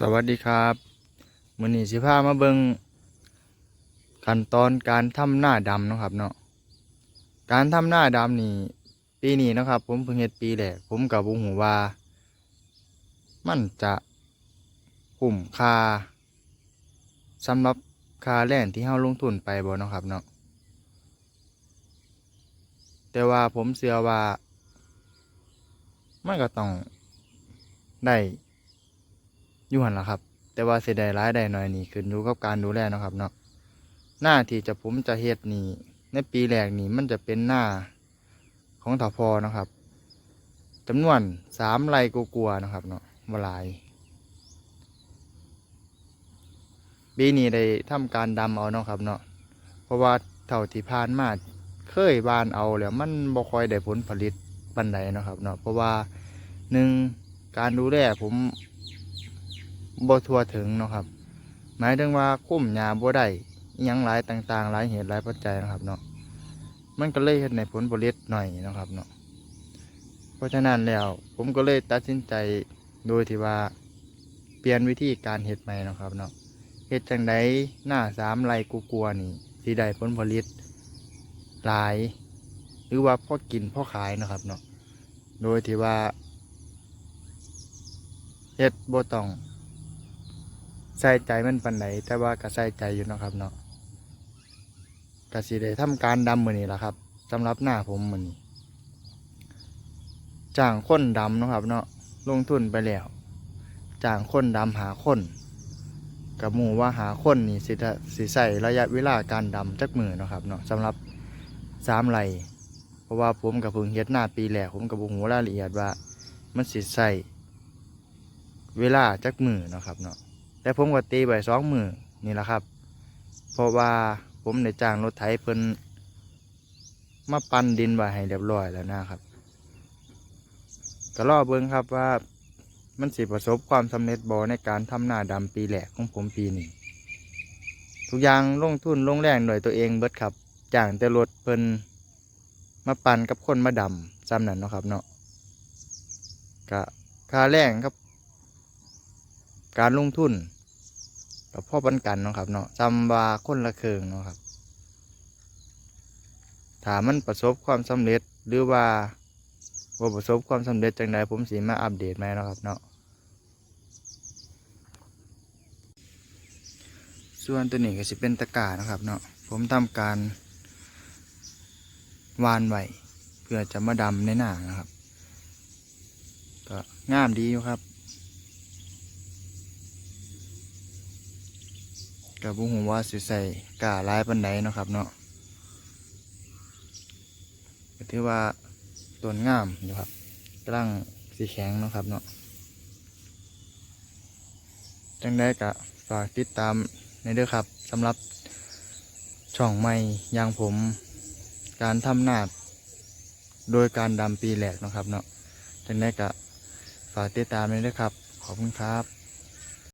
สวัสดีครับมือนี้สิพามาเบิ่งขั้นตอนการทำหน้าดำนะครับเนาะการทำหน้าดำนี่ปีนี้นะครับ ผมเพิ่งเฮ็ดปีแรกผมกับบ่ฮู้ว่า มันจะคุ้มค่าสำหรับค่าแรงที่เฮาลงทุนไปบ่เนาะครับเนาะแต่ว่าผมเชื่อว่ามันก็ต้องได้ อยู่หันละครับ แต่ว่าเสียดายร้ายได้หน่อยนี่ขึ้นอยู่กับการดูแลนะครับเนาะหน้าที่จะผมจะเฮ็ดนี่ในปีแรกนี่มันจะเป็นหน้าของถาพอนะครับจำนวนสามไร่กลัวๆนะครับเนาะมาลายปีนี้ได้ทำการดำเอาเนาะครับเนาะเพราะว่าเท่าที่ผ่านมาเคยบานเอาแล้วมันบ่ค่อยได้ผลผลิตปันใดนะครับเนาะเพราะว่าหนึ่งการดูแลผม บ่ทั่วถึงเนาะครับ หมายถึงว่าคุ้มหญ้าบ่ได้ยังหลายต่างๆ หลายเหตุหลายปัจจัยนะครับเนาะมันก็เลยเฮ็ดให้ผลผลิตหน่อยนะครับเนาะเพราะฉะนั้นแล้วผมก็เลยตัดสินใจโดยที่ว่าเปลี่ยนวิธีการเฮ็ดใหม่เนาะครับเนาะเฮ็ดจังไดหน้าสามไรกูกลัวๆนี่สิได้ผลผลิตหลาย หรือว่าพอกินพอขายนะครับเนาะโดยที่ว่าเฮ็ดบ่ต้อง ใส่ใจมันปันไหนแต่ว่าก็ใส่ใจอยู่นะครับเนาะกสิได้ทำการดำมือนี้แหละครับสำหรับหน้าผมมือนี้จ้างคนดำนะครับ เนาะลงทุนไปแล้วจ้างคนดำหาคนกับหมู่ว่าหาคนนี่สิสิใส่ระยะเวลาการดำจักมือนะครับเนาะสำหรับสามไหลเพราะว่าผมกับพิ่งเฮ็ดหน้าปีแรกผมกับบุหูรายละเอียดว่า มันสิใส่เวลาจักมือนะครับเนาะ แต่ผมก็ตีใบสองมือนี่แหละครับ เพราะว่าผมได้จ้างรถไถเพิ่นมาปั้นดินไว้ให้เรียบร้อยแล้วนะครับก็รอเบิ่งครับว่ามันสิประสบความสำเร็จบ่ในการทำหน้าดำปีแรกของผมปีนี้ทุกอย่างลงทุนลงแรงโดวยตัวเองเบิดครับจ้างแต่รถเพิ่นมาปั่นกับคนมาดำซ้ำนั่นเนาะครับเนาะก็ค่าแรงครับ การลงทุน กับพ่อปันกันเนาะครับเนาะจำว่าคนละเคืองเนาะครับถ้ามันประสบความสำเร็จหรือว่าบ่ประสบความสำเร็จจังใดผมสีมาอัปเดตไหมเนาะครับเนาะส่วนตัวนี้ก็สิเป็นตะกร้านะครับเนาะผมทำการวานไว้เพื่อจะมาดำในหน้านะครับ ก็งามดีอยู่ครับ กับบุหูว่าสิใส่กาลายปันไดเนาะครับเนาะก็ถือว่าต้นงามอยู่ครับกำลังสีแข็งเนาะครับเนาะจังได้กะฝากติดตามในเด้อครับสำหรับช่องใหม่อย่างผม การทำนาดโดยการดำปีแหลกนะครับเนาะจังได้กะฝากติดตามในเด้อครับ ขอบคุณครับ